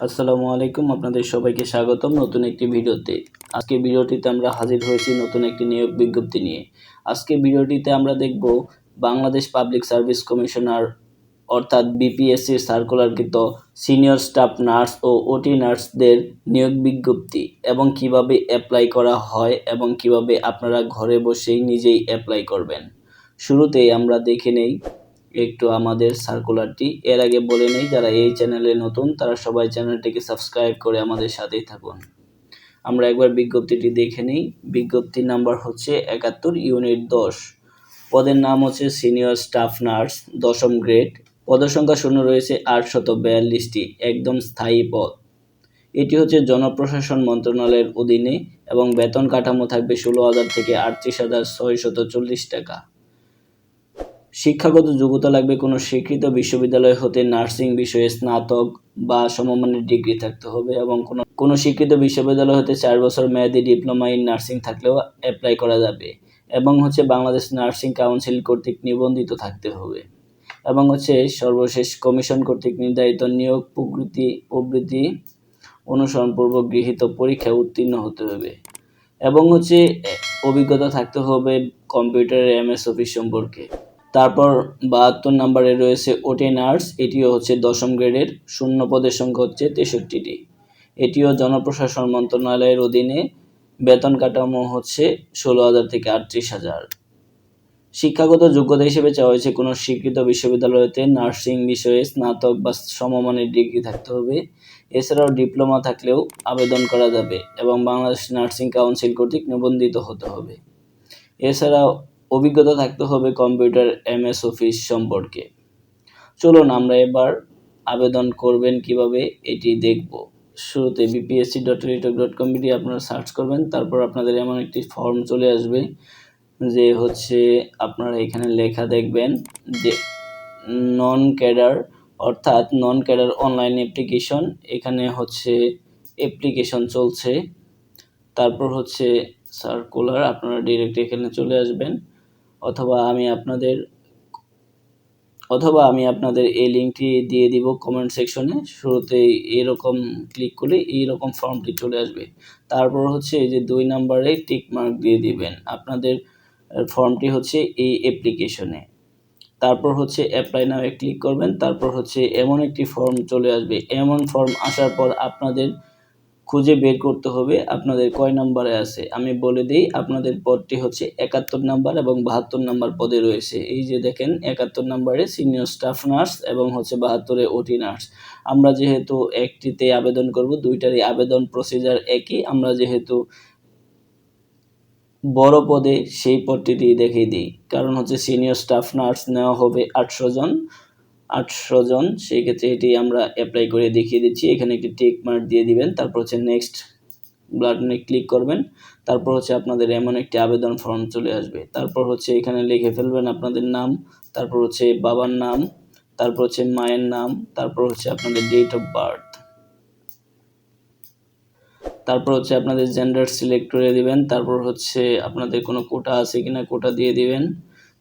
আসসালামু আলাইকুম, আপনাদের সবাইকে স্বাগতম নতুন একটি ভিডিওতে। আজকে ভিডিওটিতে আমরা হাজির হয়েছি নতুন একটি নিয়োগ বিজ্ঞপ্তি নিয়ে। আজকে ভিডিওটিতে আমরা দেখব বাংলাদেশ পাবলিক সার্ভিস কমিশনার, অর্থাৎ বিপিএসসির সার্কুলারকৃত সিনিয়র স্টাফ নার্স ও ওটি নার্সদের নিয়োগ বিজ্ঞপ্তি এবং কীভাবে অ্যাপ্লাই করা হয় এবং কীভাবে আপনারা ঘরে বসেই নিজেই অ্যাপ্লাই করবেন। শুরুতেই আমরা দেখে নেই একটু আমাদের সার্কুলারটি এর আগে বলে নেই, যারা এই চ্যানেলে নতুন, তারা সবাই চ্যানেলটিকে সাবস্ক্রাইব করে আমাদের সাথেই থাকুন। আমরা একবার বিজ্ঞপ্তিটি দেখে নিই। বিজ্ঞপ্তির নাম্বার হচ্ছে একাত্তর ইউনিট দশ। পদের নাম হচ্ছে সিনিয়র স্টাফ নার্স দশম গ্রেড পদসংখ্যা শূন্য রয়েছে আটশত বিয়াল্লিশটি, একদম স্থায়ী পদ। এটি হচ্ছে জনপ্রশাসন মন্ত্রণালয়ের অধীনে এবং বেতন কাঠামো থাকবে ষোলো হাজার থেকে আটত্রিশ হাজার ছয়শত চল্লিশ টাকা। শিক্ষাগত যোগ্যতা লাগবে কোনো স্বীকৃত বিশ্ববিদ্যালয় হতে নার্সিং বিষয়ে স্নাতক বা সমমানের ডিগ্রি থাকতে হবে এবং কোনো কোনো স্বীকৃত বিশ্ববিদ্যালয় হতে চার বছর মেয়াদী ডিপ্লোমা ইন নার্সিং থাকলেও অ্যাপ্লাই করা যাবে এবং হচ্ছে বাংলাদেশ নার্সিং কাউন্সিল কর্তৃক নিবন্ধিত থাকতে হবে এবং হচ্ছে সর্বশেষ কমিশন কর্তৃক নির্ধারিত নিয়োগ প্রকৃতি, প্রবৃত্তি অনুসরণপূর্বক গৃহীত পরীক্ষায় উত্তীর্ণ হতে হবে এবং হচ্ছে অভিজ্ঞতা থাকতে হবে কম্পিউটারের এমএস অফিস সম্পর্কে। তারপর বাহাত্তর নম্বরে রয়েছে ওটি নার্স এটিও হচ্ছে দশম গ্রেডের, শূন্য পদের সংখ্যা হচ্ছে তেষট্টিটি। এটিও জনপ্রশাসন মন্ত্রণালয়ের অধীনে বেতন কাঠামো হচ্ছে ষোলো হাজার থেকে আটত্রিশ হাজার। শিক্ষাগত যোগ্যতা হিসেবে চাওয়া হয়েছে কোনো স্বীকৃত বিশ্ববিদ্যালয়তে নার্সিং বিষয়ে স্নাতক বা সমমানের ডিগ্রি থাকতে হবে। এছাড়াও ডিপ্লোমা থাকলেও আবেদন করা যাবে এবং বাংলাদেশ নার্সিং কাউন্সিল কর্তৃক নিবন্ধিত হতে হবে। এছাড়াও অভিজ্ঞতা থাকতে হবে কম্পিউটার এমএস অফিস সম্পর্কে। চলুন আমরা এবার আবেদন করবেন কীভাবে এটি দেখব। শুরুতে BPSC dot Teletalk dot com আপনারা সার্চ করবেন, তারপর আপনাদের এমন একটি ফর্ম চলে আসবে যে হচ্ছে আপনারা এখানে লেখা দেখবেন যে নন ক্যাডার অর্থাৎ নন ক্যাডার অনলাইন অ্যাপ্লিকেশন এখানে হচ্ছে অ্যাপ্লিকেশন চলছে। তারপর হচ্ছে সার্কুলার আপনারা ডিরেক্ট এখানে চলে আসবেন। অথবা আমি আপনাদের, অথবা আমি আপনাদের এই লিঙ্কটি দিয়ে দিব কমেন্ট সেকশনে শুরুতেই এরকম ক্লিক করলে এইরকম ফর্মটি চলে আসবে। তারপর হচ্ছে যে দুই নাম্বারে টিক মার্ক দিয়ে দিবেন। আপনাদের ফর্মটি হচ্ছে এই অ্যাপ্লিকেশনে তারপর হচ্ছে অ্যাপ্লাই নামে ক্লিক করবেন। তারপর হচ্ছে এমন একটি ফর্ম চলে আসবে। এমন ফর্ম আসার পর আপনাদের খুঁজে বের করতে হবে, আপনাদের কয় নাম্বারে আছে? আমি বলে দিই, আপনাদের পদটি হচ্ছে একাত্তর নাম্বার এবং বাহাত্তর নাম্বার পদে রয়েছে। এই যে দেখেন, একাত্তর নাম্বারে সিনিয়র স্টাফ নার্স এবং হচ্ছে বাহাত্তরে ওটি নার্স আমরা যেহেতু একটিতে আবেদন করব, দুইটারই আবেদন প্রসিজার একই। আমরা যেহেতু বড় পদে সেই পদটি দেখিয়ে দিই। কারণ হচ্ছে সিনিয়র স্টাফ নার্স নেওয়া হবে আটশো জন। আটশো জন সেই ক্ষেত্রে এটি আমরা অ্যাপ্লাই করে দেখিয়ে দিচ্ছি। এখানে একটি টেক মার্ক দিয়ে দিবেন, তারপর হচ্ছে নেক্সট বাটনে ক্লিক করবেন, তারপর হচ্ছে আপনাদের এমন একটি আবেদন ফর্ম চলে আসবে। তারপর হচ্ছে এখানে লিখে ফেলবেন আপনাদের নাম, তারপর হচ্ছে বাবার নাম, তারপর হচ্ছে মায়ের নাম, তারপর হচ্ছে আপনাদের ডেট অফ বার্থ তারপর হচ্ছে আপনাদের জেন্ডার সিলেক্ট করে দিবেন, তারপর হচ্ছে আপনাদের কোনো কোটা আছে কিনা কোটা দিয়ে দিবেন।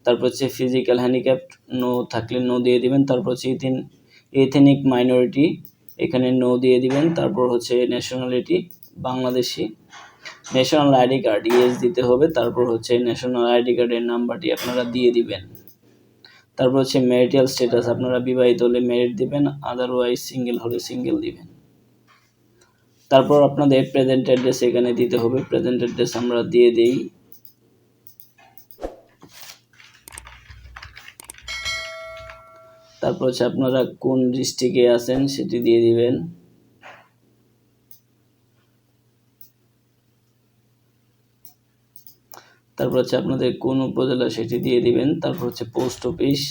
তারপর হচ্ছে ফিজিক্যাল হ্যান্ডিক্যাপ নো থাকলে নো দিয়ে দিবেন, তারপর হচ্ছে ইথিন এথেনিক মাইনরিটি এখানে নো দিয়ে দিবেন, তারপর হচ্ছে nationality Bangladeshi national ID card yes দিতে হবে, তারপর হচ্ছে ন্যাশনাল আইডি কার্ডের নাম্বারটি আপনারা দিয়ে দিবেন। তারপর হচ্ছে ম্যারিটাল স্ট্যাটাস আপনারা বিবাহিত হলে ম্যারিট দিবেন আদারওয়াইজ সিঙ্গেল হলে সিঙ্গেল দিবেন। তারপর আপনাদের প্রেজেন্ট অ্যাড্রেস এখানে দিতে হবে প্রেজেন্ট অ্যাড্রেস আমরা দিয়ে দিই। তারপর হচ্ছে আপনারা কোন ডিস্ট্রিক্টে আছেন সেটি দিয়ে দিবেন। তারপর হচ্ছে আপনাদের কোন উপজেলা সেটি দিয়ে দিবেন। তারপর হচ্ছে পোস্ট অফিস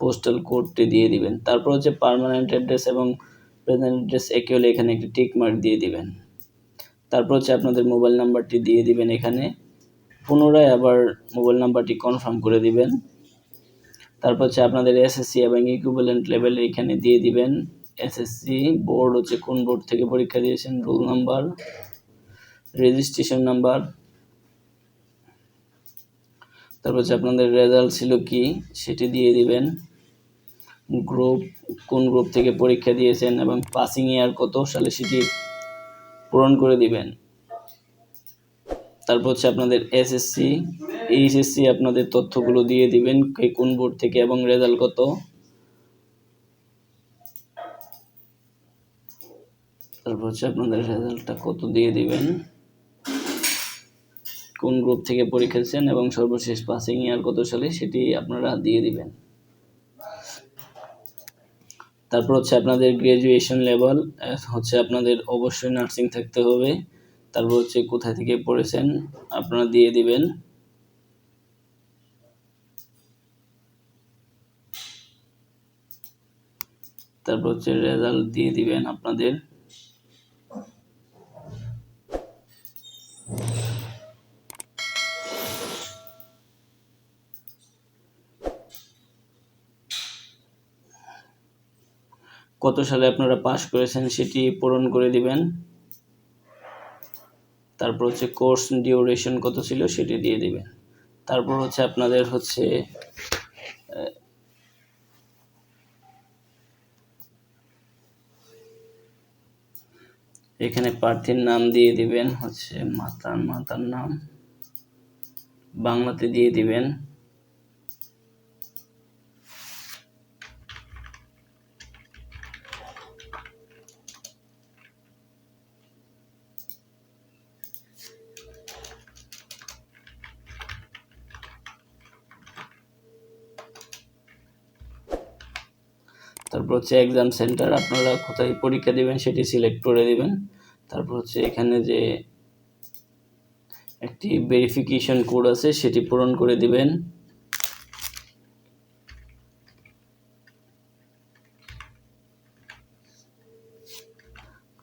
পোস্টাল কোডটি দিয়ে দিবেন। তারপর হচ্ছে পার্মানেন্ট অ্যাড্রেস এবং প্রেজেন্ট অ্যাড্রেস একই হলে এখানে একটি টিক মার্ক দিয়ে দিবেন। তারপর হচ্ছে আপনাদের মোবাইল নাম্বারটি দিয়ে দিবেন এখানে। পুনরায় আবার মোবাইল নাম্বারটি কনফার্ম করে দিবেন। তারপর হচ্ছে আপনাদের এসএসসি এবং ইকুইভ্যালেন্ট লেভেল এখানে দিয়ে দিবেন। এসএসসি বোর্ড হচ্ছে কোন বোর্ড থেকে পরীক্ষা দিয়েছেন? রোল নাম্বার রেজিস্ট্রেশন নাম্বার তারপর হচ্ছে আপনাদের রেজাল্ট ছিল কি? সেটি দিয়ে দিবেন। গ্রুপ কোন গ্রুপ থেকে পরীক্ষা দিয়েছেন এবং পাসিং ইয়ার কত? সালে সেটি পূরণ করে দিবেন। তারপর হচ্ছে আপনাদের এসএসসি এইচএসসি আপনাদের তথ্যগুলো দিয়ে দিবেন কোন বোর্ড থেকে এবং রেজাল্ট কত। তারপর হচ্ছে আপনাদের রেজাল্টটা কত দিয়ে দিবেন। কোন গ্রুপ থেকে পরীক্ষা দিচ্ছেন এবং সর্বশেষ পাসিং ইয়ার কত সালে সেটি আপনারা দিয়ে দিবেন। তারপর হচ্ছে আপনাদের গ্র্যাজুয়েশন লেভেল হচ্ছে আপনাদের অবশ্যই নার্সিং থাকতে হবে। তারপর হচ্ছে কোথায় থেকে পড়েছেন? আপনারা দিয়ে দিবেন। তারপর হচ্ছে রেজাল্ট দিয়ে দিবেন আপনাদের। কত সালে আপনারা পাস করেছেন সেটি পূরণ করে দিবেন। তারপর হচ্ছে কোর্স ডিউরেশন কত ছিল সেটি দিয়ে দিবেন। তারপর হচ্ছে আপনাদের হচ্ছে এখানে প্রার্থীর নাম দিয়ে দিবেন হচ্ছে মাতার মাতার নাম। বাংলাতে দিয়ে দিবেন তারপর হচ্ছে এক্সাম সেন্টার আপনারা কোথায় পরীক্ষা দিবেন সেটি সিলেক্ট করে দিবেন। তারপর হচ্ছে এখানে যে একটি ভেরিফিকেশন কোড আছে সেটি পূরণ করে দিবেন।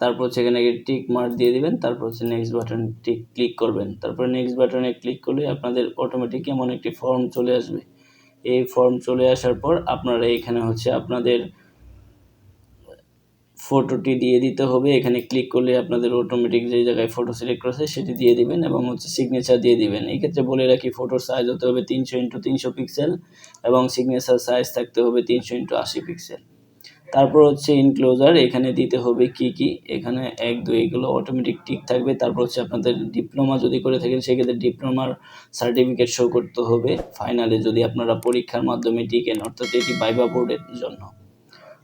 তারপর হচ্ছে এখানে টিক মার্ক দিয়ে দিবেন, তারপর হচ্ছে নেক্সট বাটন টিক ক্লিক করবেন। তারপর নেক্সট বাটনে ক্লিক করলে আপনাদের অটোমেটিক এমন একটি ফর্ম চলে আসবে। এই ফর্ম চলে আসার পর আপনারা এখানে হচ্ছে আপনাদের ফটোটি দিয়ে দিতে হবে। এখানে ক্লিক করলে আপনাদের অটোমেটিক যে জায়গায় ফটো সিলেক্ট করেছে সেটি দিয়ে দিবেন এবং হচ্ছে সিগনেচার দিয়ে দিবেন। এই ক্ষেত্রে বলে রাখি ফটোর সাইজ হতে হবে তিনশো ইন্টু তিনশো পিক্সেল এবং সিগনেচার সাইজ থাকতে হবে তিনশো ইন্টু আশি পিক্সেল তারপর হচ্ছে ইনক্লোজার এখানে দিতে হবে কি কি? এখানে এক, দুই, এগুলো অটোমেটিক টিক থাকবে। তারপর হচ্ছে আপনাদের ডিপ্লোমা যদি করে থাকেন, সেক্ষেত্রে ডিপ্লোমার সার্টিফিকেট শো করতে হবে। ফাইনালে যদি আপনারা পরীক্ষার মাধ্যমে টিকেন, অর্থাৎ এটি বাইবা বোর্ডের জন্য।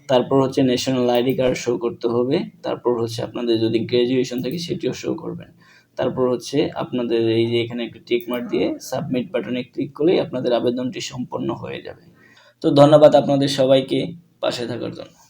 তারপর হচ্ছে ন্যাশনাল আইডি কার্ড শো করতে হবে। তারপর হচ্ছে আপনাদের যদি গ্র্যাজুয়েশন থাকে সেটিও শো করবেন। তারপর হচ্ছে আপনাদের এই যে এখানে একটু টিকমার্ক দিয়ে সাবমিট বাটনে ক্লিক করলেই আপনাদের আবেদনটি সম্পন্ন হয়ে যাবে। তো ধন্যবাদ আপনাদের সবাইকে পাশে থাকার জন্য।